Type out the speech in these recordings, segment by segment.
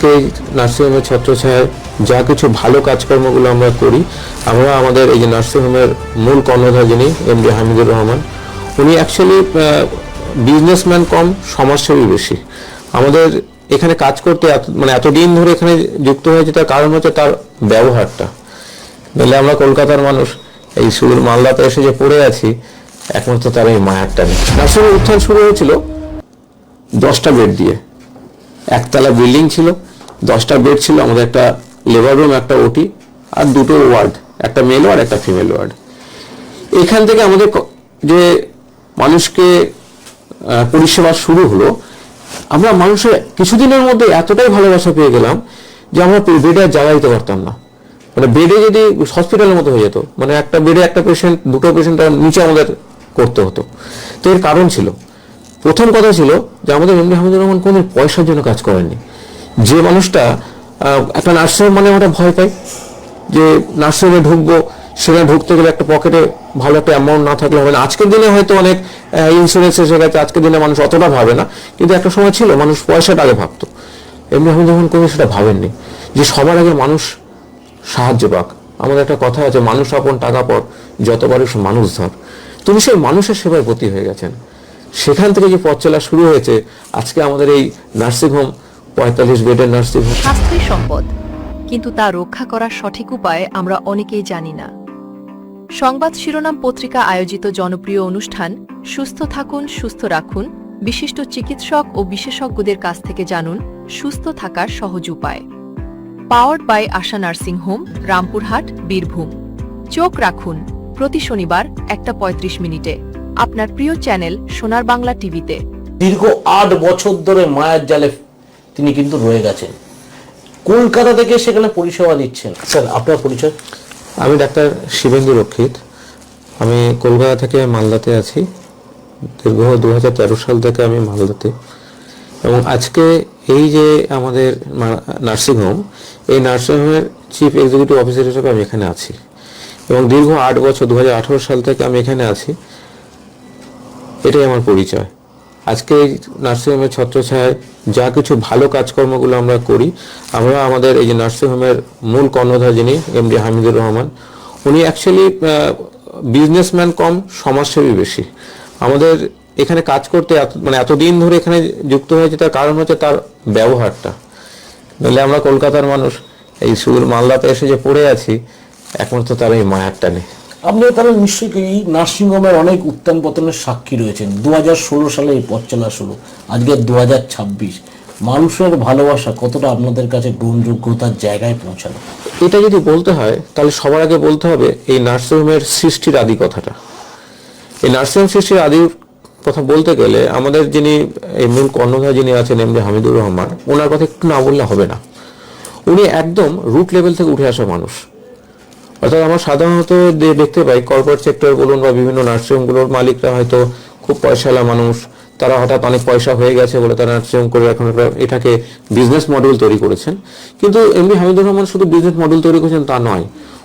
আজকে নার্সিংহোমের ছত্রছায়ায় যা কিছু ভালো কাজকর্মগুলো আমরা করি, আমরা আমাদের এই যে নার্সিংহোমের মূল কর্ণধার যিনি এম ডি হামিদুর রহমান, উনি অ্যাকচুয়ালি বিজনেসম্যান কম, সমাজসেবী বেশি। আমাদের এখানে কাজ করতে মানে এতদিন ধরে এখানে যুক্ত হয়েছে তার কারণ হচ্ছে তার ব্যবহারটা। নাহলে আমরা কলকাতার মানুষ, এই শুরু মালদাতে এসে যে পড়ে আছি, একমাত্র তার এই মায়ারটা নেই। নার্সিংহোমের উত্থান শুরু হয়েছিল দশটা বেড দিয়ে। একতলা বিল্ডিং ছিল দশটা বেড ছিল, আমাদের একটা লেবার রুম একটা ওটি আর দুটো ওয়ার্ড একটা মেল ওয়ার্ড একটা ফিমেল ওয়ার্ড এখান থেকে আমাদের যে মানুষকে পরিষেবা শুরু হলো, আমরা মানুষের কিছুদিনের মধ্যে এতটাই ভালোবাসা পেয়ে গেলাম যে আমরা বেডে আর জায়গা দিতে পারতাম না। মানে বেডে যদি হসপিটালের মতো হয়ে যেত মানে একটা বেডে একটা পেশেন্ট দুটো পেশেন্ট নিচে আমাদের করতে হতো। তো এর কারণ ছিল। প্রথম কথা ছিল যে আমাদের এমনি হামিদুর রহমান কোনো পয়সার জন্য কাজ করেননি। যে মানুষটা একটা নার্সিংহোম মানে আমরা ভয় পাই যে নার্সিংহোমে ঢুকবো, সেখানে ঢুকতে গেলে একটা পকেটে ভালো একটা অ্যামাউন্ট না থাকলে হবে না। আজকের দিনে হয়তো অনেক ইন্স্যুরেন্স এসে গেছে, আজকের দিনে মানুষ অতটা ভাবে না। কিন্তু একটা সময় ছিল, মানুষ পয়সাটা আগে ভাবতো। এমনি হামিদুর রহমান কোনো সেটা ভাবেননি, যে সবার আগে মানুষ সাহায্য পাক। আমাদের একটা কথা আছে, মানুষ আপন টাকা পর যতবারই মানুষ ধর। তুমি সেই মানুষের সেবায় প্রতি হয়ে গেছেন। সেখান থেকে যে পথ চলা শুরু হয়েছে, আজকে আমাদের এই নার্সিংহোম পঁয়তাল্লিশ বেডের নার্সিংহোম স্বাস্থ্যই সম্পদ। কিন্তু তা রক্ষা করার সঠিক উপায় আমরা অনেকেই জানি না। সংবাদ শিরোনাম পত্রিকা আয়োজিত জনপ্রিয় অনুষ্ঠান সুস্থ থাকুন সুস্থ রাখুন বিশিষ্ট চিকিৎসক ও বিশেষজ্ঞদের কাছ থেকে জানুন সুস্থ থাকার সহজ উপায়। Powered by Asha nursing home Rampurhat Birbhum. চোখ রাখুন প্রতি শনিবার একটা পঁয়ত্রিশ মিনিটে। আপনার প্রিয় চ্যানেল সোনার বাংলা টিভিতে। দীর্ঘ আট বছর ধরে মায়ের জালে তিনি কিন্তু রয়ে গেছেন। কলকাতা থেকে সেখানে পরিষেবা দিচ্ছেন। স্যার, আপনার পরিচয়? আমি ডাক্তার শিবেন্দু রক্ষিত। আমি কলকাতা থেকে মালদাতে আছি। দীর্ঘ দু হাজার তেরো সাল থেকে আমি মালদাতে। এবং আজকে এই যে আমাদের নার্সিংহোম, এই নার্সিংহোমের চিফ এক্সিকিউটিভ অফিসার হিসেবে আমি এখানে আছি। এবং দীর্ঘ আট বছর দু হাজার আঠারো সাল থেকে আমি এখানে আছি। এটাই আমার পরিচয়। আজকে নার্সিংহোমের ছত্রছায়ায় যা কিছু ভালো কাজকর্মগুলো আমরা করি, আমরা আমাদের এই যে নার্সিংহোমের মূল কর্ণধার যিনি এম ডি হামিদুর রহমান, উনি অ্যাকচুয়ালি বিজনেসম্যান কম, সমাজসেবী বেশি। আমাদের এখানে কাজ করতে মানে এতদিন ধরে এখানে যুক্ত হয়েছে, তার কারণ হচ্ছে তার ব্যবহারটা। নইলে আমরা কলকাতার মানুষ, এই শুরু মালদাতে এসে যে পড়ে আছি, একমাত্র তার এই মায়ারটা নেই আপনি তাহলে নিশ্চয়ই নার্সিংহোমের অনেক উত্থান পতনের সাক্ষী রয়েছেন। দুহাজার ষোলো সালে এই পথ চলা শুরু, আজকে দুহাজার ছাব্বিশ। মানুষের ভালোবাসা কতটা আপনাদের কাছে গ্রহণযোগ্যতার জায়গায় পৌঁছালো? এটা যদি বলতে হয়, তাহলে সবার আগে বলতে হবে এই নার্সিংহোমের সৃষ্টির আদি কথাটা। এই নার্সিংহোম সৃষ্টির আদি কথা বলতে গেলে আমাদের যিনি, এই মূল কর্ণধার যিনি আছেন এমনি হামিদুর রহমান, ওনার কথা একটু না বললে হবে না। উনি একদম রুট লেভেল থেকে উঠে আসা মানুষ। অর্থাৎ আমরা সাধারণত দেখতে পাই কর্পোরেট সেক্টর বলুন বা বিভিন্ন নার্সিংহোমগুলোর মালিকরা হয়তো খুব পয়সাওয়ালা মানুষ। তারা হঠাৎ অনেক পয়সা হয়ে গেছে বলে তারা নার্সিংহোম করে এখন এটাকে বিজনেস মডেল তৈরি করেছেন। কিন্তু এমনি হামিদুর রহমান শুধু বিজনেস মডেল তৈরি করেছেন তা নয়,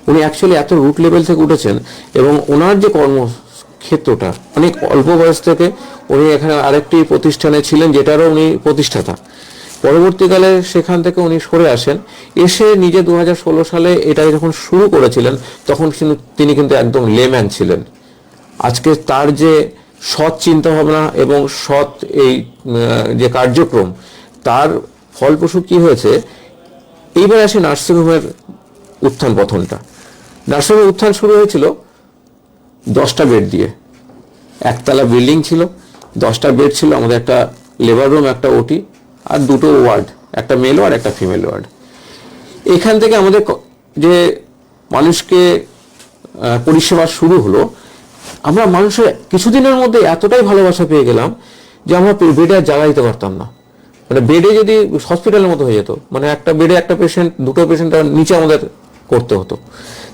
উনি অ্যাকচুয়ালি এত রুট লেভেল থেকে উঠেছেন এবং ওনার যে কর্মক্ষেত্রটা, অনেক অল্প বয়স থেকে উনি এখানে আরেকটি প্রতিষ্ঠানে ছিলেন যেটারও উনি প্রতিষ্ঠাতা। পরবর্তীকালে সেখান থেকে উনি সরে আসেন। এসে নিজে দু হাজার ষোলো সালে এটা যখন শুরু করেছিলেন, তখন কিন্তু তিনি কিন্তু একদম লেম্যান ছিলেন। আজকে তার যে সৎ চিন্তা ভাবনা এবং সৎ এই যে কার্যক্রম, তার ফলপ্রসূ কি হয়েছে? এইবার আসে নার্সিংহোমের উত্থান পথনটা নার্সিংহোমের উত্থান শুরু হয়েছিল দশটা বেড দিয়ে। একতলা বিল্ডিং ছিল, দশটা বেড ছিল, আমাদের একটা লেবার রুম একটা ওটি আর দুটো ওয়ার্ড, একটা মেল ওয়ার্ড একটা ফিমেল ওয়ার্ড এখান থেকে আমাদের যে মানুষকে পরিষেবা শুরু হলো, আমরা মানুষের কিছুদিনের মধ্যে এতটাই ভালোবাসা পেয়ে গেলাম যে আমরা বেডে আর জায়গা দিতে পারতাম না। মানে বেডে যদি হসপিটালের মতো হয়ে যেত মানে একটা বেডে একটা পেশেন্ট দুটো পেশেন্ট নিচে আমাদের করতে হতো।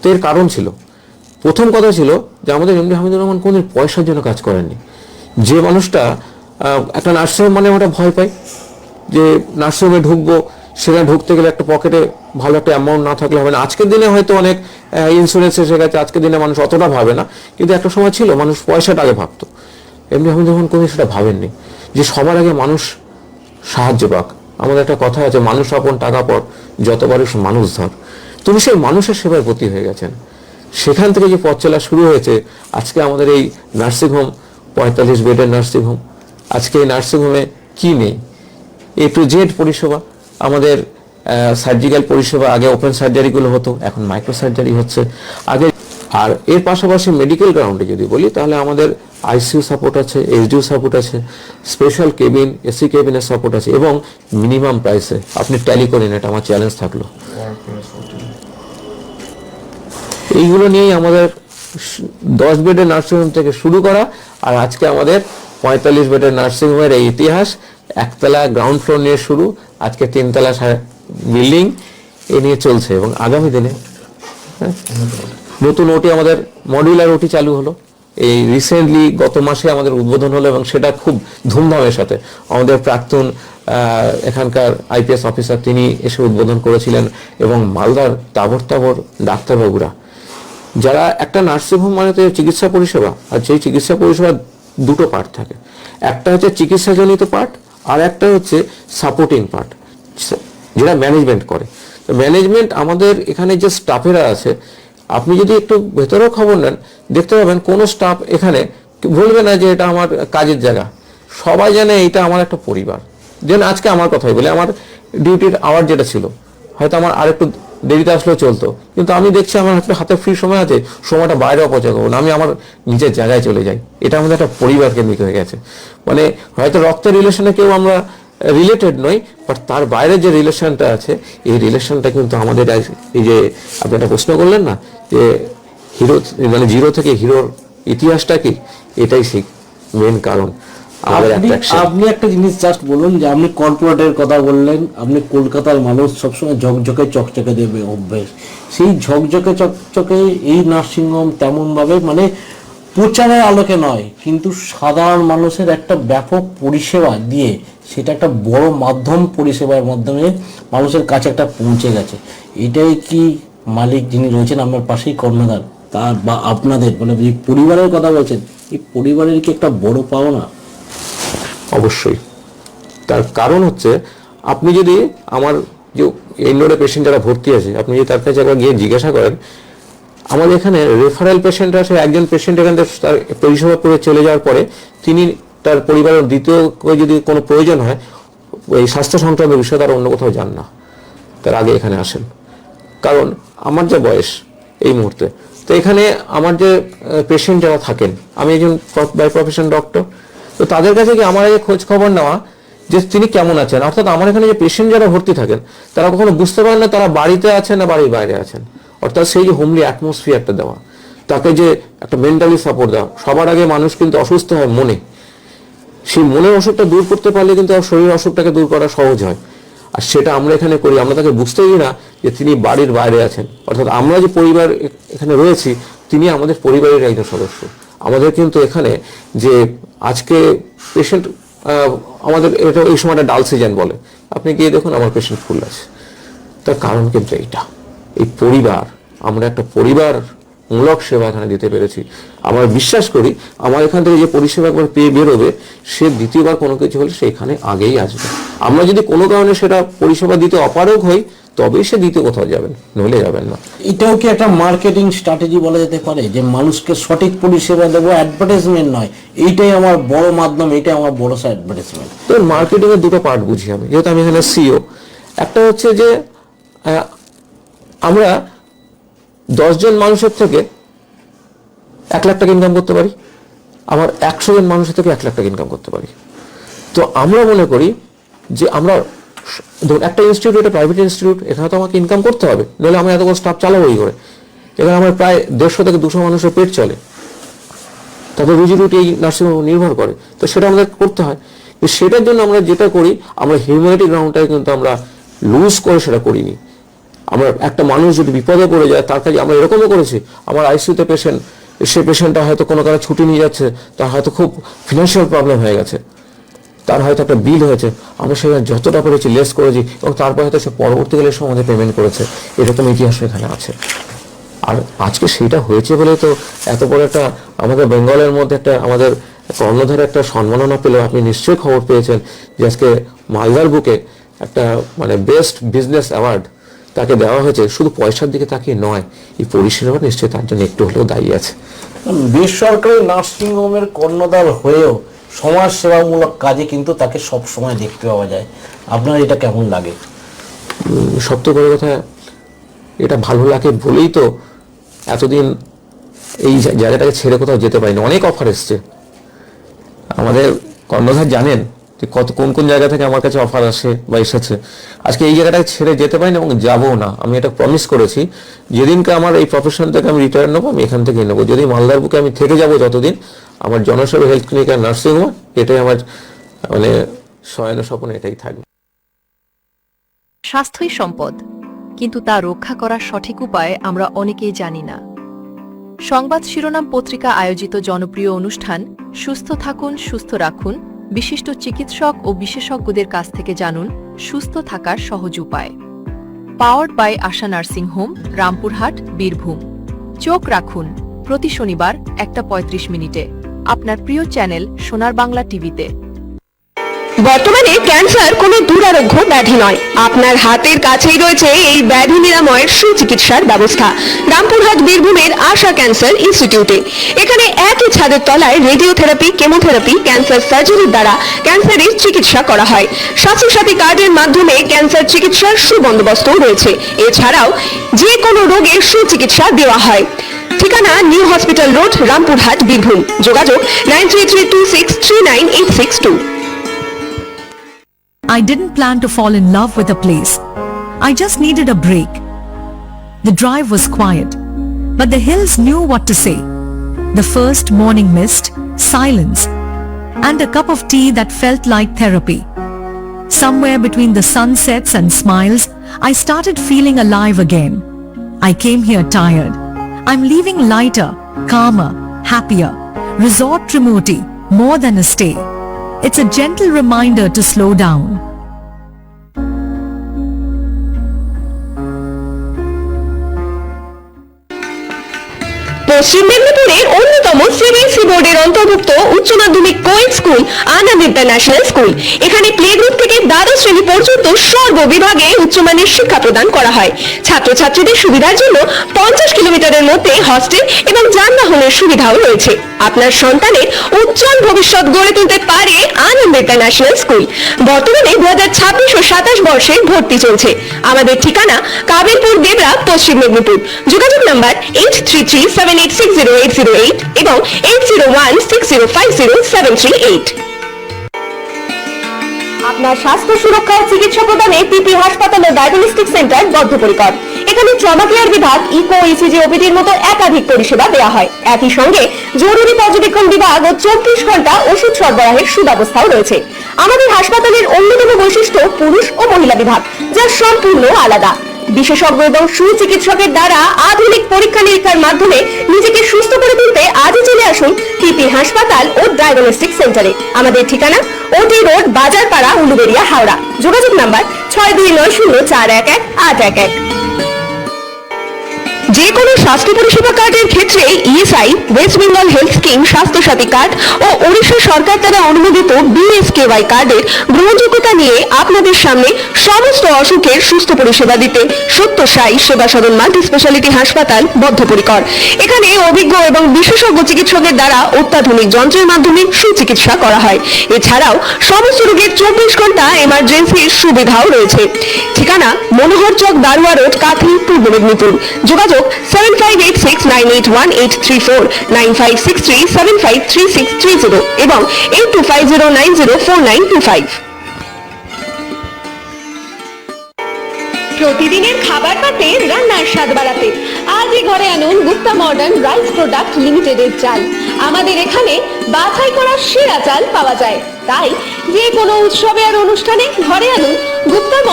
তো এর কারণ ছিল। প্রথম কথা ছিল যে আমাদের এমনি হামিদুর রহমান কোনদিন পয়সার জন্য কাজ করেননি। যে মানুষটা একটা নার্সিংহোম মানে আমরা ভয় পাই যে নার্সিংহোমে ঢুকবো, সেখানে ঢুকতে গেলে একটা পকেটে ভালো একটা অ্যামাউন্ট না থাকলে হবে না। আজকের দিনে হয়তো অনেক ইন্স্যুরেন্স এসে গেছে, আজকের দিনে মানুষ অতটা ভাবে না। কিন্তু একটা সময় ছিল, মানুষ পয়সাটা আগে ভাবতো। এমনি আমি রহমান কোনো সেটা ভাবেননি। যে সবার আগে মানুষ সাহায্য পাক। আমাদের একটা কথা আছে, মানুষ আপন টাকা পর যত যতবারই মানুষ ধর। তুমি সেই মানুষের সেবায় প্রতি হয়ে গেছেন। সেখান থেকে যে পথ চলা শুরু হয়েছে, আজকে আমাদের এই নার্সিংহোম পঁয়তাল্লিশ বেডের নার্সিংহোম আজকে এই নার্সিংহোমে কী নেই? এ টু জেড পরিষেবা, আমাদের সার্জিক্যাল পরিষেবা, আগে ওপেন সার্জারিগুলো হতো, এখন মাইক্রো সার্জারি হচ্ছে। আগে, আর এর পাশাপাশি মেডিকেল গ্রাউন্ডে যদি বলি, তাহলে আমাদের আইসিইউ সাপোর্ট আছে এইচডিউ সাপোর্ট আছে স্পেশাল কেবিন এসি কেবিনের সাপোর্ট আছে, এবং মিনিমাম প্রাইসে আপনি ট্যালি করে নিন এটা আমার চ্যালেঞ্জ থাকল। এইগুলো নিয়েই আমাদের দশ বেডের নার্সিংহোম থেকে শুরু করা, আর আজকে আমাদের পঁয়তাল্লিশ বেডের নার্সিংহোমের এই ইতিহাস। একতলা গ্রাউন্ড ফ্লোর নিয়ে শুরু আজকে তিনতলা বিল্ডিং এ নিয়ে চলছে এবং আগামী দিনে হ্যাঁ, নতুন ওটি আমাদের মডিউলার ওটি চালু হলো। এই রিসেন্টলি গত মাসে আমাদের উদ্বোধন হলো এবং সেটা খুব ধুমধামের সাথে। আমাদের প্রাক্তন এখানকার আইপিএস অফিসার তিনি এসে উদ্বোধন করেছিলেন এবং মালদার তাবর তাবর ডাক্তারবাবুরা। যারা একটা নার্সিংহোম মানে চিকিৎসা পরিষেবা আর সেই চিকিৎসা পরিষেবা দুটো পার্ট থাকে। একটা হচ্ছে চিকিৎসাজনিত পার্ট আর একটা হচ্ছে সাপোর্টিং পার্ট যেটা ম্যানেজমেন্ট করে। তো ম্যানেজমেন্ট আমাদের এখানে যে স্টাফেরা আছে, আপনি যদি একটু ভেতরেও খবর নেন, দেখতে পাবেন কোনো স্টাফ এখানে বলবে না যে এটা আমার কাজের জায়গা। সবাই জানে এটা আমার একটা পরিবার। যেন আজকে আমার কথাই বলে, আমার ডিউটির আওয়ার যেটা ছিল, হয়তো আমার আরেকটু দেরিতে আসলেও চলতো। কিন্তু আমি দেখছি আমার একটা হাতে ফ্রি সময় আছে, সময়টা বাইরে অপচয় করব না। আমি আমার নিজের জায়গায় চলে যাই। এটা আমাদের একটা পরিবার কেন্দ্রিক হয়ে গেছে। মানে হয়তো রক্তের রিলেশনে কেউ আমরা রিলেটেড নই বাট তার বাইরে যে রিলেশনটা আছে, এই রিলেশনটা কিন্তু আমাদের এই যে আপনি একটা প্রশ্ন করলেন না, যে হিরো মানে জিরো থেকে হিরোর ইতিহাসটা কি? এটাই সেই মেন কারণ। আপনি একটা জিনিস জাস্ট বলুন যে আপনি কর্পোরেটের কথা বললেন আপনি কলকাতার মানুষ সবসময় ঝকঝকে চকচকে দেবে অভ্যেস। সেই ঝকঝকে চকচকে এই নার্সিংহোম তেমন ভাবে মানে প্রচারের আলোকে নয় কিন্তু সাধারণ মানুষের একটা ব্যাপক পরিষেবা দিয়ে সেটা একটা বড় মাধ্যম পরিষেবার মাধ্যমে মানুষের কাছে একটা পৌঁছে গেছে। এটাই কি মালিক যিনি রয়েছেন আমার পাশেই কর্ণধার তার বা আপনাদের মানে যে পরিবারের কথা বলছেন এই পরিবারের কি একটা বড় পাওনা? অবশ্যই। তার কারণ হচ্ছে, আপনি যদি আমার যে ইন্ডোরে পেশেন্ট যারা ভর্তি আছে, আপনি যদি তার কাছে একবার গিয়ে জিজ্ঞাসা করেন, আমাদের এখানে রেফারেল পেশেন্ট আছে একজন পেশেন্ট এখান থেকে তার পরিষেবা করে চলে যাওয়ার পরে, তিনি তার পরিবারের দ্বিতীয় যদি কোনো প্রয়োজন হয়, এই স্বাস্থ্য সংক্রান্ত বিষয়ে তারা অন্য কোথাও যান না। তার আগে এখানে আসেন। কারণ আমার যে বয়স এই মুহূর্তে, তো এখানে আমার যে পেশেন্ট যারা থাকেন, আমি একজন বাই প্রফেশন ডক্টর তো তাদের কাছে কি আমার আগে খোঁজ খবর নেওয়া, যে তিনি কেমন আছেন, অর্থাৎ আমার এখানে যে পেশেন্ট যারা ভর্তি থাকেন, তারা কখনো বুঝতে পারেন না তারা বাড়িতে আছেন না বাড়ির বাইরে আছেন। অর্থাৎ সেই যে হোমলি অ্যাটমসফিয়ারটা দেওয়া, তাকে যে একটা মেন্টালি সাপোর্ট দেওয়া, সবার আগে মানুষ কিন্তু অসুস্থ হয় মনে। সেই মনের অসুখটা দূর করতে পারলে কিন্তু আর শরীরের অসুখটাকে দূর করা সহজ হয়। আর সেটা আমরা এখানে করি, আমরা তাকে বুঝতেই না যে তিনি বাড়ির বাইরে আছেন। অর্থাৎ আমরা যে পরিবার এখানে রয়েছি, তিনি আমাদের পরিবারের একজন সদস্য। আমাদের কিন্তু এখানে যে আজকে পেশেন্ট আমাদের এটা এই সময়টা ডাল সিজন বলে। আপনি গিয়ে দেখুন আমার পেশেন্ট ফুল আছে। তার কারণ কিন্তু এইটা। এই পরিবার, আমরা একটা পরিবার মূলক সেবা এখানে দিতে পেরেছি। আমরা বিশ্বাস করি, আমার এখান থেকে যে পরিষেবা একবার পেয়ে বেরোবে, সে দ্বিতীয়বার কোনো কিছু হলে সেখানে আগেই আসবে। আমরা যদি কোনো কারণে সেটা পরিষেবা দিতে অপারগ হই তবেই সে দ্বিতীয় কোথাও যাবেন নইলে যাবেন না। এটাও কি একটা মার্কেটিং স্ট্র্যাটেজি বলা যেতে পারে যে মানুষকে সঠিক পরিষেবা দেবো অ্যাডভার্টাইজমেন্ট নয়? এইটাই আমার বড় মাধ্যম এটাই আমার বড় অ্যাডভার্টাইজমেন্ট তো মার্কেটিং এর দুটো পার্ট বুঝি আমি যেহেতু আমি এখানে সিও একটা হচ্ছে যে আমরা দশজন মানুষের থেকে এক লাখ টাকা ইনকাম করতে পারি আমার একশো জন মানুষের থেকে এক লাখ টাকা ইনকাম করতে পারি। তো আমরা মনে করি যে আমরা ধরুন, একটা ইনস্টিটিউট এটা প্রাইভেট ইনস্টিটিউট এখানে তো আমাকে ইনকাম করতে হবে, নাহলে আমি এত স্টাফ চালাবো এই করে? এখানে আমার প্রায় দেড়শো থেকে দুশো মানুষের পেট চলে। তাদের রুজি রুটি এই নার্সিংহোম নির্ভর করে। তো সেটা আমাদের করতে হয়। সেটার জন্য আমরা যেটা করি, আমরা হিউম্যানিটি গ্রাউন্ডটাকে কিন্তু আমরা লুজ করে সেটা করিনি। আমরা একটা মানুষ যদি বিপদে পড়ে যায়, তার কাছে আমরা এরকমও করেছি। আমার আইসিউতে পেশেন্ট সে পেশেন্টটা হয়তো কোনো কারণে ছুটি নিয়ে যাচ্ছে, তার হয়তো খুব ফিনান্সিয়াল প্রবলেম হয়ে গেছে। তার হয়তো একটা বিল হয়েছে। আমরা সেখানে যতটা পেরেছি লেস করেছি এবং তারপর হয়তো সে পরবর্তীকালে এসে আমাদের পেমেন্ট করেছে। এরকম ইতিহাস এখানে আছে। আর আজকে সেটা হয়েছে বলে তো এত বড় একটা আমাদের বেঙ্গলের মধ্যে একটা আমাদের কর্ণধারে একটা সম্মাননা পেল। আপনি নিশ্চয়ই খবর পেয়েছেন যে আজকে মালদার বুকে একটা মানে বেস্ট বিজনেস অ্যাওয়ার্ড তাকে দেওয়া হয়েছে। শুধু পয়সার দিকে তাকিয়ে নয়, এই পরিষেবা নিশ্চয়ই তার জন্য একটু হলেও দায়ী আছে। বেসরকারি নার্সিংহোমের কর্ণধার হয়েও সমাজ সেবামূলক কাজে কিন্তু তাকে সব সময় দেখতে পাওয়া যায়। আপনার এটা কেমন লাগে? সবচেয়ে বড় কথা, এটা ভালো লাগে বলেই তো এতদিন এই জায়গাটাকে ছেড়ে কোথাও যেতে পারিনি। অনেক অফার এসছে। আমাদের কর্ণধার জানেন যে কত কোন কোন জায়গা থেকে আমার কাছে অফার আসে বা এসেছে। আজকে এই জায়গাটাকে ছেড়ে যেতে পারি না এবং যাব না। আমি এটা প্রমিস করেছি, যেদিনকে আমার এই প্রফেশন থেকে আমি রিটায়ার নেব, আমি এখান থেকেই নেব। যদি মালদার বুকে আমি থেকে যাব যতদিন, আমার জনসেবা হেলথ ক্লিনিক আর নার্সিং হোম এটাই আমার মানে শয়ন স্বপ্ন এটাই থাকবে। স্বাস্থ্যই সম্পদ, কিন্তু তা রক্ষা করার সঠিক উপায় আমরা অনেকেই জানি না। সংবাদ শিরোনাম পত্রিকা আয়োজিত জনপ্রিয় অনুষ্ঠান, সুস্থ থাকুন, সুস্থ রাখুন বিশিষ্ট চিকিৎসক ও বিশেষজ্ঞদের কাছ থেকে জানুন সুস্থ থাকার সহজ উপায়। Powered by Asha nursing home, Rampurhat, Birbhum. চোখ রাখুন, প্রতি শনিবার একটা পঁয়ত্রিশ মিনিটে। আপনার প্রিয় চ্যানেল সোনার বাংলা টিভিতে। বর্তমানে ক্যান্সার কোনো দুরারোগ্য ব্যাধি নয়। আপনার হাতের কাছেই রয়েছে এই ব্যাধি নিরাময়ের সুচিকিৎসার ব্যবস্থা। রামপুরহাট বীরভূমের আশা ক্যান্সার ইনস্টিটিউটে। এখানে একই ছাদের তলায় রেডিওথেরাপি, কেমোথেরাপি, ক্যান্সার সার্জারির দ্বারা ক্যান্সারের চিকিৎসা করা হয়। স্বাস্থ্যসাথী কার্ডের মাধ্যমে ক্যান্সার চিকিৎসার সুবন্দোবস্তও রয়েছে। এছাড়াও যে কোনো রোগের সুচিকিৎসা দেওয়া হয়। ঠিকানা new hospital road, Rampurhat, Birbhum. যোগাযোগ nine three three two six three nine eight six two. I didn't plan to fall in love with a place. I just needed a break. The drive was quiet, but the hills knew what to say. The first morning mist, silence, and a cup of tea that felt like therapy. Somewhere between the sunsets and smiles, I started feeling alive again. I came here tired. I'm leaving lighter, calmer, happier. Resort Trimurti, more than a stay. It's a gentle reminder to slow down. পশ্চিম মেদিনীপুরের অন্যতম CBSE বোর্ডের অন্তর্ভুক্ত উচ্চ মাধ্যমিক কোয়েট school Anand international school. এখানে play group থেকে দ্বাদশ শ্রেণি পর্যন্ত সর্ববিভাগে উচ্চমানের শিক্ষা প্রদান করা হয়। ছাত্রছাত্রীদের সুবিধার জন্য পঞ্চাশ কিলোমিটারের মধ্যে হস্টেল এবং যানবাহনের সুবিধাও রয়েছে। আপনার সন্তানের উজ্জ্বল ভবিষ্যৎ গড়ে তুলতে পারে আনন্দ ইন্টারন্যাশনাল স্কুল। বর্তমানে দু হাজার ছাব্বিশ ও সাতাশ বর্ষে ভর্তি চলছে। আমাদের ঠিকানা কাবিরপুর দেবরা পশ্চিম মেদিনীপুর। যোগাযোগ number eight three three seven eight এবং এইট আপনার স্বাস্থ্য সুরক্ষা ও চিকিৎসা প্রদানে পিপি হাসপাতাল ও ডায়াগনস্টিক সেন্টার বদ্ধপরিকর। এখানে ট্রমা কেয়ার বিভাগ, ইকো ইসিজি ওপিডির মতো একাধিক পরিষেবা দেওয়া হয়। একই সঙ্গে জরুরি পর্যবেক্ষণ বিভাগ ও চব্বিশ ঘণ্টা ওষুধ সরবরাহের সুব্যবস্থাও রয়েছে। আমাদের হাসপাতালের অন্যতম বৈশিষ্ট্য পুরুষ ও মহিলা বিভাগ, যা সম্পূর্ণ আলাদা। বিশেষজ্ঞ এবং সুচিকিৎসকের দ্বারা আধুনিক পরীক্ষা নিরীক্ষার মাধ্যমে নিজেকে সুস্থ করে তুলতে আজই চলে আসুন পিপি হাসপাতাল ও ডায়াগনস্টিক সেন্টারে আমাদের ঠিকানা ওটি রোড, বাজারপাড়া, উলুবেড়িয়া, হাওড়া। যোগাযোগ নাম্বার ছয় দুই নয় শূন্য চার এক এক আট এক এক। যে কোনো স্বাস্থ্য পরিষেবা কার্ডের ক্ষেত্রে ESI West Bengal health scheme Swasthya Sathi card ও ওড়িশা সরকার দ্বারা অনুমোদিত বিএসকেওয়াই কার্ডের গ্রহণযোগ্যতা নিয়ে আপনাদের সামনে সমস্ত অসুখের সুস্থ পরিষেবা দিতে সত্য সাই সেবা সদন মাল্টি স্পেশালিটি হাসপাতাল বদ্ধপরিকর। এখানে অভিজ্ঞ এবং বিশেষজ্ঞ চিকিৎসকের দ্বারা অত্যাধুনিক যন্ত্রের মাধ্যমে সুচিকিৎসা করা হয়। এছাড়াও সমস্ত রোগের চব্বিশ ঘণ্টা এমার্জেন্সির সুবিধাও রয়েছে। ঠিকানা মনোহর চক, দারুয়া রোড, কাথি, পূর্ব মেদিনীপুর। যোগাযোগ এবং এইট প্রতিদিনের খাবার পাতে রান্নার স্বাদ বাড়াতে। আজই ঘরে আনুন গুপ্তা মডার্ন রাইস প্রোডাক্ট লিমিটেডের চাল। আমাদের এখানে বাছাই করা সেরা চাল পাওয়া যায়। তাই যে কোনো উৎসবে আর অনুষ্ঠানে ঘরে আনুন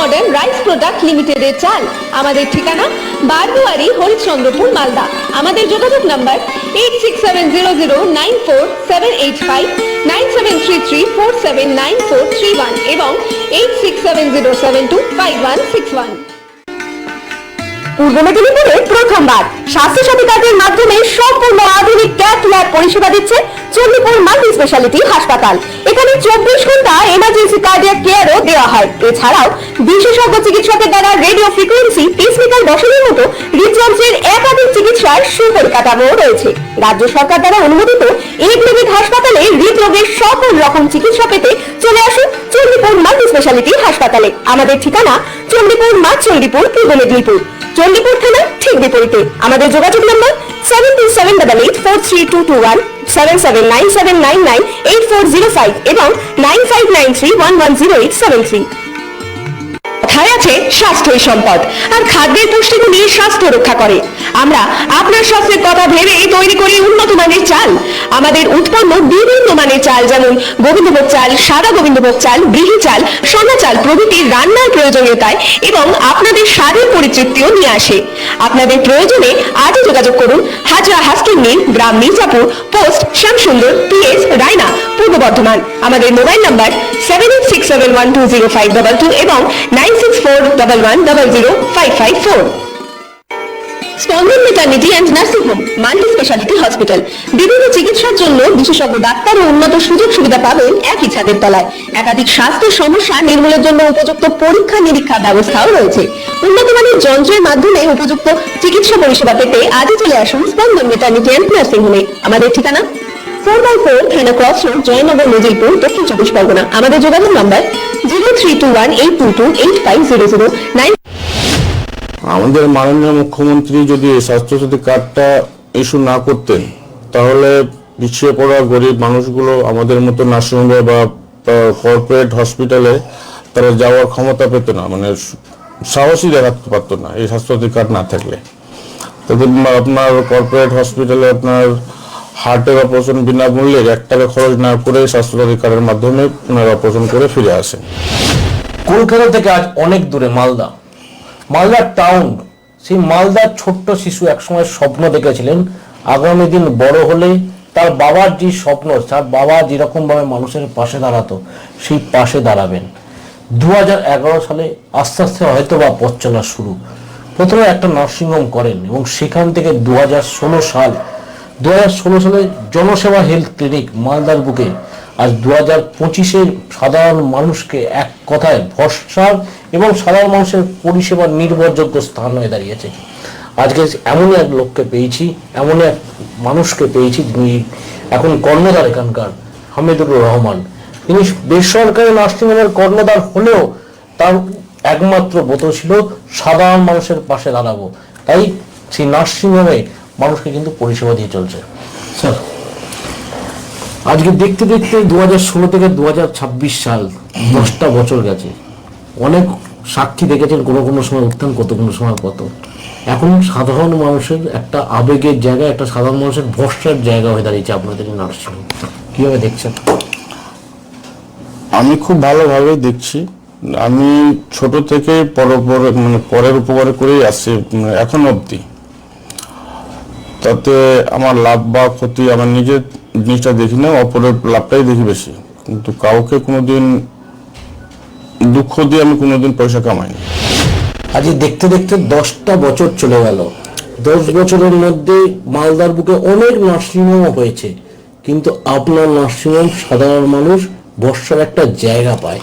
মডার্ন রাইস প্রোডাক্ট লিমিটেডের চাল। আমাদের ঠিকানা বারদুয়ারি, হরিশ্চন্দ্রপুর, মালদা। আমাদের যোগাযোগ number eight six seven zero zero nine four seven eight five nine seven three three four seven nine four three one এবং eight six seven zero seven two five one six one পূর্ব মেদিনীপুরে প্রথমবার স্বাস্থ্যসাথী কার্ডের মাধ্যমে সম্পূর্ণ আধুনিক cat lab পরিষেবা দিচ্ছে Chandipur multi speciality হাসপাতাল। এখানে চব্বিশ ঘণ্টা এমার্জেন্সি কার্ডিয়াক কেয়ারও দেওয়া হয়। এছাড়াও বিশেষজ্ঞ চিকিৎসকের দ্বারা রেডিও ফ্রিকোয়েন্সি পেসমেকার বসানোর মতো হৃদযন্ত্রের একাধিক চিকিৎসার সুপরিকাঠামো রয়েছে। রাজ্য সরকার দ্বারা অনুমোদিত এই হাসপাতালে হৃদরোগের সকল রকম চিকিৎসা পেতে চলে আসুন চণ্ডীপুর মাল্টি স্পেশালিটি হাসপাতালে। আমাদের ঠিকানা চণ্ডীপুর মা চণ্ডীপুর পূর্ব মেদিনীপুর। চণ্ডীপুর থানা ঠিক বিপরীতে। আমাদের যোগাযোগ number seven two seven double eight four three two two one seven seven nine seven nine nine eight four zero five এবং nine five nine three one one zero eight seven three কথায় আছে স্বাস্থ্যই সম্পদ? আর খাদ্যের পুষ্টিগুলি স্বাস্থ্য রক্ষা করে। আমরা আপনার স্বাস্থ্যের কথা ভেবে তৈরি করি উন্নত মানের চাল। আমাদের উৎপন্ন বিভিন্ন মানের চাল, যেমন গোবিন্দভোগ চাল, সাদা গোবিন্দভোগ চাল, ব্রিহি চাল, সোনা চাল প্রভৃতি রান্নার প্রয়োজনীয়তায় এবং আপনাদের স্বাদের পরিতৃপ্তিও নিয়ে আসে। আপনাদের প্রয়োজনে আজই যোগাযোগ করুন হাজরা হাস্কিং মিল, গ্রাম মির্জাপুর, পোস্ট শ্যামসুন্দর, পিএস, রায়না, পূর্ব বর্ধমান। আমাদের mobile number seven eight six seven one two zero five double two এবং nine six Spandan maternity and nursing home multi speciality hospital বিভিন্ন চিকিৎসার জন্য বিশেষজ্ঞ, ডাক্তার ও উন্নত সুযোগ সুবিধা পাবেন একই ছাদের তলায়। একাধিক স্বাস্থ্য সমস্যা নির্মূলের জন্য উপযুক্ত পরীক্ষা নিরীক্ষা ব্যবস্থাও রয়েছে। উন্নত মানের যন্ত্রের মাধ্যমে উপযুক্ত চিকিৎসা পরিষেবা পেতে আজই চলে আসুন স্পন্দন মেটার্নিটি অ্যান্ড নার্সিং হোমে আমাদের ঠিকানা ফোর বাই ফোর থানা ক্রস রোড, জয়নগর দক্ষিণ চব্বিশ পরগনা। আমাদের যোগাযোগ number zero three two one, eight two two eight five zero zero, nine আমাদের মাননীয় মুখ্যমন্ত্রী যদি স্বাস্থ্যসাথী কার্ডটা ইস্যু না করতেন, তাহলে পিছিয়ে পড়া গরিব মানুষগুলো আমাদের মতো নার্সিংহোমে বা কর্পোরেট হসপিটালে তারা যাওয়ার ক্ষমতা পেত না মানে সাহসই দেখাতে পারতো না এই স্বাস্থ্যসাথী কার্ড না থাকলে। তাদের আপনার কর্পোরেট হসপিটালে আপনার হার্টের অপারেশন বিনামূল্যে এক টাকা খরচ না করে স্বাস্থ্যসাথী কার্ডের মাধ্যমে ওনারা অপারেশন করে ফিরে আসেন কলকাতা থেকে আজ অনেক দূরে মালদা। মালদা টাউন সেই মালদার ছোট্ট শিশু একসময় স্বপ্ন দেখেছিলেন, আগামী দিন বড় হলে তার বাবার যে স্বপ্ন, তার বাবা যেরকম ভাবে মানুষের পাশে দাঁড়াতো, সেই পাশে দাঁড়াবেন। দু হাজার এগারো সালে আস্তে আস্তে হয়তো বা পথ চলা শুরু। প্রথমে একটা নার্সিংহোম করেন এবং সেখান থেকে দু হাজার ষোলো সাল দু হাজার ষোলো সালে জনসেবা হেলথ ক্লিনিক মালদার বুকে আজ দু হাজার পঁচিশে সাধারণ মানুষকে এক কথায় ভরসার এবং সাধারণ মানুষের পরিষেবার নির্ভরযোগ্য স্থান হয়ে দাঁড়িয়েছে। আজকে এমনই এক লোককে পেয়েছি এমন এক মানুষকে পেয়েছি যিনি এখন কর্ণধার এখানকার হামিদুর রহমান। তিনি বেসরকারি নার্সিংহোমের কর্ণধার হলেও তার একমাত্র ব্রত ছিল, সাধারণ মানুষের পাশে দাঁড়াবো। তাই সেই নার্সিংহোমে মানুষকে কিন্তু পরিষেবা দিয়ে চলছে। স্যার। আজকে দেখতে দেখতে দু হাজার ষোলো থেকে দু হাজার ছাব্বিশ সাল দশটা বছর গেছে। অনেক সাক্ষী দেখেছেন কোনো কোনো সময় উত্থান কত কোনো সময় কত। এখন সাধারণ মানুষের একটা আবেগের জায়গা একটা সাধারণ মানুষের ভরসার জায়গা হয়ে দাঁড়িয়েছে আপনাদের এই নার্সিংহোম। কীভাবে দেখছেন? আমি খুব ভালোভাবে দেখছি। আমি ছোট থেকে পর পর- মানে পরের উপকার করেই আসছি এখন অবধি। তাতে আমার লাভ বা ক্ষতি আমার নিজের জিনিসটা দেখি না অপরের লাভটাই দেখি বেশি। কিন্তু কাউকে কোনোদিন দুঃখ দিয়ে আমি কোনোদিন পয়সা কামাইনি। আজকে দেখতে দেখতে দশটা বছর চলে গেল। দশ বছরের মধ্যে মালদার বুকে অনেক নার্সিংহোম হয়েছে। কিন্তু আপনার নার্সিংহোম সাধারণ মানুষ বর্ষার একটা জায়গা পায়।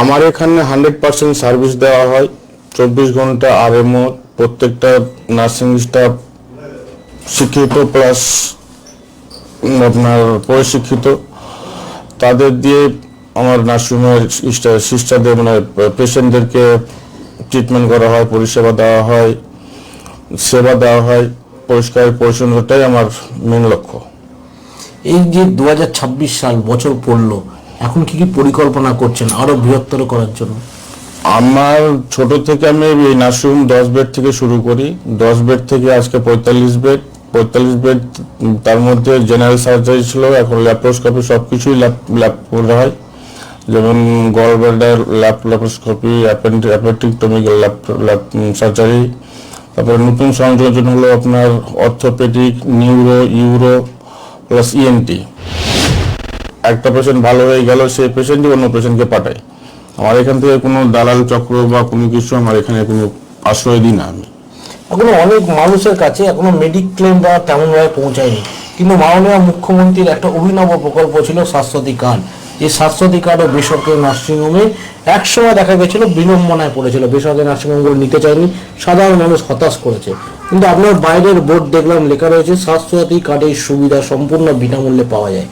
আমার এখানে হান্ড্রেড পার্সেন্ট সার্ভিস দেওয়া হয় চব্বিশ ঘণ্টা আর আরএমও প্রত্যেকটা নার্সিং স্টাফ শিক্ষিত প্লাস আপনার পরিশিক্ষিত, তাদের দিয়ে আমার নার্সিংহোমের সিস্টারদের মানে পেশেন্টদেরকে ট্রিটমেন্ট করা হয়, পরিষেবা দেওয়া হয়, সেবা দেওয়া হয়, পরিষ্কার পরিচ্ছন্নতাই আমার মেন লক্ষ্য। এই যে দু হাজার ছাব্বিশ সাল বছর পড়ল, এখন কি কি পরিকল্পনা করছেন আরও বৃহত্তর করার জন্য? আমার ছোট থেকে আমি এই নার্সিংহোম দশ বেড থেকে শুরু করি। দশ বেড থেকে আজকে পঁয়তাল্লিশ বেড। পঁয়তাল্লিশ বেড তার মধ্যে জেনারেল সার্জারি ছিল, এখন ল্যাপ্রোস্কোপি সব কিছুই ল্যাপ করা হয়। যেমন gall bladder lap laparoscopy appendicectomy lap lap surgery তারপরে নতুন সংযোজন হলো আপনার orthopaedic neuro uro plus ENT একটা পেশেন্ট ভালো হয়ে গেল, সেই পেশেন্টই অন্য পেশেন্টকে পাঠায়। আমার এখান থেকে কোনো দালাল চক্র বা কোনো কিছু আমার এখানে কোনো আশ্রয় দিই না আমি। এখনও অনেক মানুষের কাছে এখনও মেডিক্লেম বা তেমনভাবে পৌঁছায়নি। কিন্তু মাননীয় মুখ্যমন্ত্রীর একটা অভিনব প্রকল্প ছিল স্বাস্থ্যসাথী কার্ড যে স্বাস্থ্যসাথী কার্ড ও বেসরকারি নার্সিংহোমে একসময় দেখা গেছিল বিড়ম্বনায় পড়েছিল। বেসরকারি নার্সিংহোমগুলো নিতে চায়নি সাধারণ মানুষ হতাশ করেছে। কিন্তু আপনার বাইরের বোর্ড দেখলাম লেখা রয়েছে স্বাস্থ্যসাথী কার্ডের সুবিধা সম্পূর্ণ বিনামূল্যে পাওয়া যায়।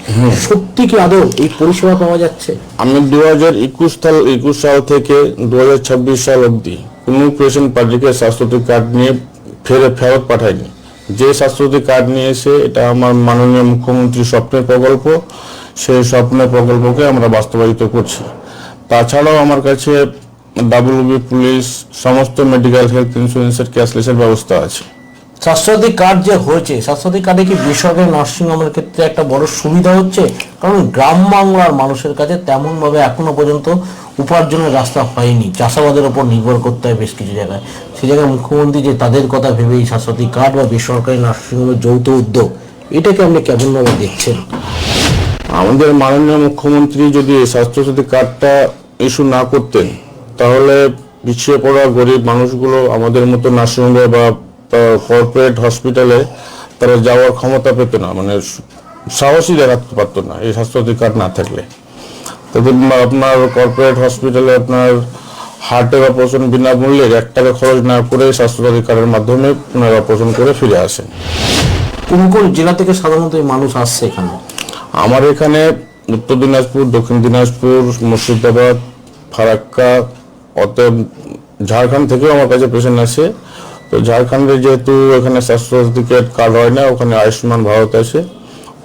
সত্যি কি আদৌ এই পরিষেবা পাওয়া যাচ্ছে? আমি দু হাজার একুশ সাল একুশ সাল থেকে দু হাজার ছাব্বিশ সাল অবধি কোনো পেশেন্ট পার্টিকে স্বাস্থ্যসাথী কার্ড নিয়ে ফেরে ফেরত পাঠায়নি যে স্বাস্থ্যসাথী কার্ড নিয়ে এসে এটা আমার মাননীয় মুখ্যমন্ত্রী স্বপ্নের প্রকল্প। সেই স্বপ্নের প্রকল্পকে আমরা বাস্তবায়িত করছি। তাছাড়াও আমার কাছে ডাব্লিউবি পুলিশ, সমস্ত মেডিকেল হেলথ ইন্স্যুরেন্সের ক্যাশলেসের ব্যবস্থা আছে। স্বাস্থ্যসাথী কার্ড যে হয়েছে, স্বাস্থ্যসাথী কার্ডে কি বেসরকারি নার্সিংহোমের ক্ষেত্রে একটা বড় সুবিধা হচ্ছে? কারণ গ্রাম বাংলার মানুষের কাছে তেমনভাবে এখনও পর্যন্ত উপার্জনের রাস্তা হয়নি। চাষাবাদের ওপর নির্ভর করতে হয় বেশ কিছু জায়গায়। সেই জায়গায় মুখ্যমন্ত্রী যে তাদের কথা ভেবেই স্বাস্থ্যসাথী কার্ড বা বেসরকারি নার্সিংহোমের যৌথ উদ্যোগ, এটাকে আপনি কেমনভাবে দেখছেন? আমাদের মাননীয় মুখ্যমন্ত্রী যদি স্বাস্থ্যসাথী কার্ডটা ইস্যু না করতেন, তাহলে পিছিয়ে পড়া গরিব মানুষগুলো আমাদের মতো নার্সিংহোমে বা কর্পোরেট হসপিটালে তারা যাওয়ার ক্ষমতা পেত না মানে সাহসই দেখাতে পারতো না এই স্বাস্থ্যসাথী কার্ড না থাকলে। তাদের আপনার কর্পোরেট হসপিটালে আপনার হার্টের অপারেশন বিনামূল্যে এক টাকা খরচ না করে স্বাস্থ্যসাথী কার্ডের মাধ্যমে ওনারা অপারেশন করে ফিরে আসেন। কোন কোন জেলা থেকে সাধারণত মানুষ আসছে এখানে? আমার এখানে উত্তর দিনাজপুর, দক্ষিণ দিনাজপুর, মুর্শিদাবাদ, ফারাক্কা, অতএব ঝাড়খণ্ড থেকেও আমার কাছে পেশেন্ট আসে। তো ঝাড়খণ্ডে যেহেতু এখানে স্বাস্থ্য কার্ড হয় না, ওখানে আয়ুষ্মান ভারত আছে।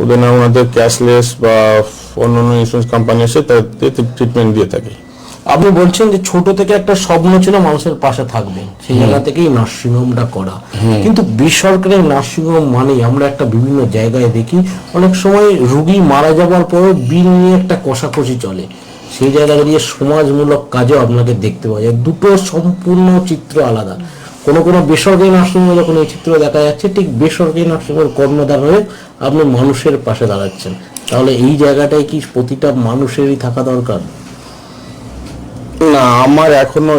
ওদের ওনাদের ক্যাশলেস বা অন্য অন্য ইন্স্যুরেন্স কোম্পানি আছে তাদের ট্রিটমেন্ট দিয়ে থাকে। আপনি বলছেন যে ছোট থেকে একটা স্বপ্ন ছিল মানুষের পাশে থাকবে। সেই জায়গা থেকেই নার্সিংহোমটা করা। কিন্তু বেসরকারি নার্সিংহোম মানেই আমরা একটা বিভিন্ন জায়গায় দেখি অনেক সময় রুগী মারা যাবার পরও বিল নিয়ে একটা কষাকষি চলে। সেই জায়গা দাঁড়িয়ে সমাজমূলক কাজও আপনাকে দেখতে পাওয়া যায়। দুটো সম্পূর্ণ চিত্র আলাদা। কোনো কোনো বেসরকারি নার্সিংহোমে যখন এই চিত্র দেখা যাচ্ছে ঠিক বেসরকারি নার্সিংহোমের কর্ণধার হয়ে আপনি মানুষের পাশে দাঁড়াচ্ছেন। তাহলে এই জায়গাটায় কি প্রতিটা মানুষেরই থাকা দরকার? না, আমার এখনও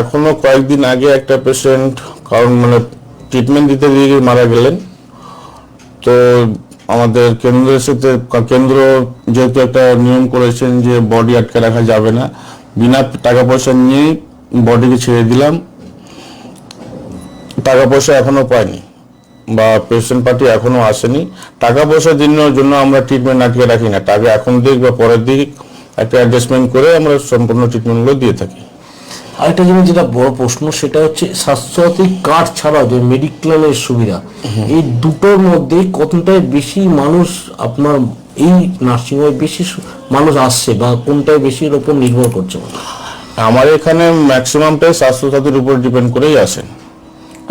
এখনও কয়েকদিন আগে একটা পেশেন্ট কারণ মানে ট্রিটমেন্ট দিতে দিয়ে মারা গেলেন। তো আমাদের কেন্দ্রের সাথে, কেন্দ্র যেহেতু একটা নিয়ম করেছেন যে বডি আটকে রাখা যাবে না, বিনা টাকা পয়সা নিয়ে বডিকে ছেড়ে দিলাম। টাকা পয়সা এখনও পাইনি বা পেশেন্ট পার্টি এখনও আসেনি। টাকা পয়সা দিনের জন্য আমরা ট্রিটমেন্ট আটকে রাখি না। টাকা এখন দিক বা পরের দিক একটা অ্যাডজাস্টমেন্ট করে আমরা সম্পূর্ণ ট্রিটমেন্টগুলো দিয়ে থাকি। আরেকটা জিনিস যেটা বড় প্রশ্ন সেটা হচ্ছে স্বাস্থ্যসাথী কার্ড ছাড়াও যে মেডিক্লেমের সুবিধা এই দুটোর মধ্যে কতটাই বেশি মানুষ আপনার এই নার্সিংহোমে বেশি মানুষ আসছে বা কোনটায় বেশির ওপর নির্ভর করছে? আমার এখানে ম্যাক্সিমামটাই স্বাস্থ্যসাথীর উপর ডিপেন্ড করেই আসেন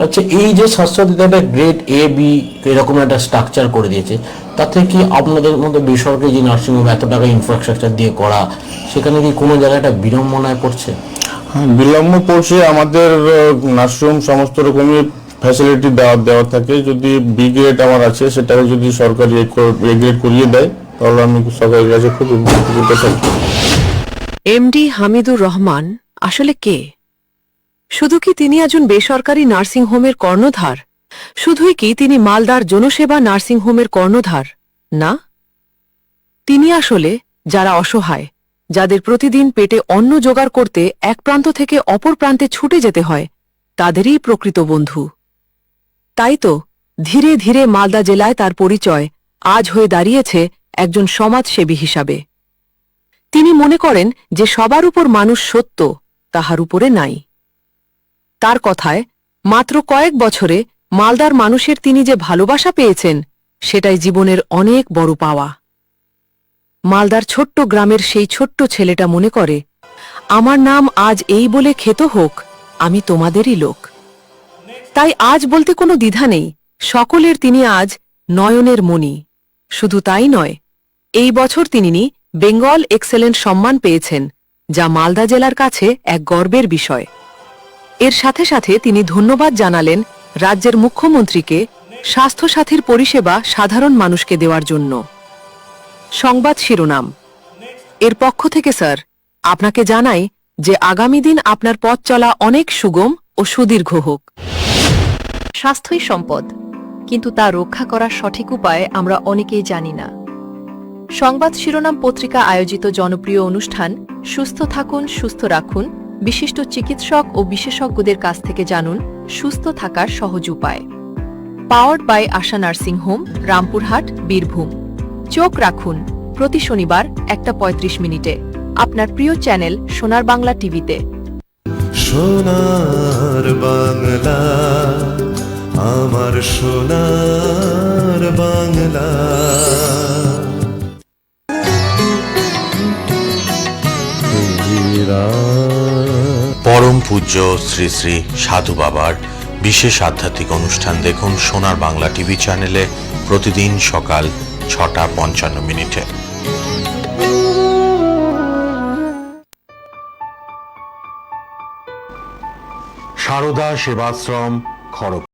আচ্ছা এই যে স্বাস্থ্যসাথীতে একটা গ্রেড এ বি এরকম একটা স্ট্রাকচার করে দিয়েছে তাতে কি আপনাদের মধ্যে বেসরকারি যে নার্সিংহোম এত টাকা ইনফ্রাস্ট্রাকচার দিয়ে করা সেখানে কি কোনো জায়গায় একটা বিড়ম্বনায় পড়ছে? হ্যাঁ, বিলম্ব পড়ছে আমাদের নার্সিংহোম সমস্ত রকমের ফ্যাসিলিটি দেওয়া দেওয়া থাকে। যদি বি গ্রেড আমার আছে সেটাকে যদি সরকারি এ গ্রেড করিয়ে দেয় তাহলে আমি সরকারের কাছে খুব উপকৃত থাকি এমডি হামিদুর রহমান আসলে কে? শুধু কি তিনি একজন বেসরকারি নার্সিংহোমের কর্ণধার? শুধুই কি তিনি মালদার জনসেবা নার্সিংহোমের কর্ণধার? না। তিনি আসলে যারা অসহায়, যাদের প্রতিদিন পেটে অন্ন জোগাড় করতে এক প্রান্ত থেকে অপর প্রান্তে ছুটে যেতে হয়, তাদেরই প্রকৃত বন্ধু। তাই তো ধীরে ধীরে মালদা জেলায় তার পরিচয় আজ হয়ে দাঁড়িয়েছে একজন সমাজসেবী হিসাবে। তিনি মনে করেন যে সবার উপর মানুষ সত্য, তাহার উপরে নাই। তার কথায়, মাত্র কয়েক বছরে মালদার মানুষের তিনি যে ভালোবাসা পেয়েছেন, সেটাই জীবনের অনেক বড় পাওয়া। মালদার ছোট্ট গ্রামের সেই ছোট্ট ছেলেটা মনে করে, আমার নাম আজ এই বলে খেত হোক, আমি তোমাদেরই লোক। তাই আজ বলতে কোনো দ্বিধা নেই, সকলের তিনি আজ নয়নের মণি। শুধু তাই নয়, এই বছর তিনি বেঙ্গল এক্সেলেন্ট সম্মান পেয়েছেন, যা মালদা জেলার কাছে এক গর্বের বিষয়। এর সাথে সাথে তিনি ধন্যবাদ জানালেন রাজ্যের মুখ্যমন্ত্রীকে স্বাস্থ্যসাথীর পরিষেবা সাধারণ মানুষকে দেওয়ার জন্য। সংবাদ শিরোনাম। এর পক্ষ থেকে, স্যার, আপনাকে জানাই যে আগামী দিন আপনার পথ চলা অনেক সুগম ও সুদীর্ঘ হোক। স্বাস্থ্যই সম্পদ, কিন্তু তা রক্ষা করার সঠিক উপায় আমরা অনেকেই জানি না। সংবাদ শিরোনাম পত্রিকা আয়োজিত জনপ্রিয় অনুষ্ঠান সুস্থ থাকুন, সুস্থ রাখুন বিশিষ্ট চিকিৎসক ও বিশেষজ্ঞদের কাছ থেকে জানুন সুস্থ থাকার সহজ উপায়। Powered by Asha nursing home Rampurhat Birbhum. চোখ রাখুন, প্রতি শনিবার একটা পঁয়ত্রিশ মিনিটে। আপনার প্রিয় চ্যানেল সোনার বাংলা টিভিতে। সোনার বাংলা, আমার সোনার বাংলা। পরম পূজ্য শ্রী শ্রী সাধু বাবার বিশেষ আধ্যাত্মিক অনুষ্ঠান দেখুন সোনার বাংলা টিভি চ্যানেলে প্রতিদিন সকাল ছটা পঞ্চান্ন মিনিটে। সারদা সেবাশ্রম খড়গ।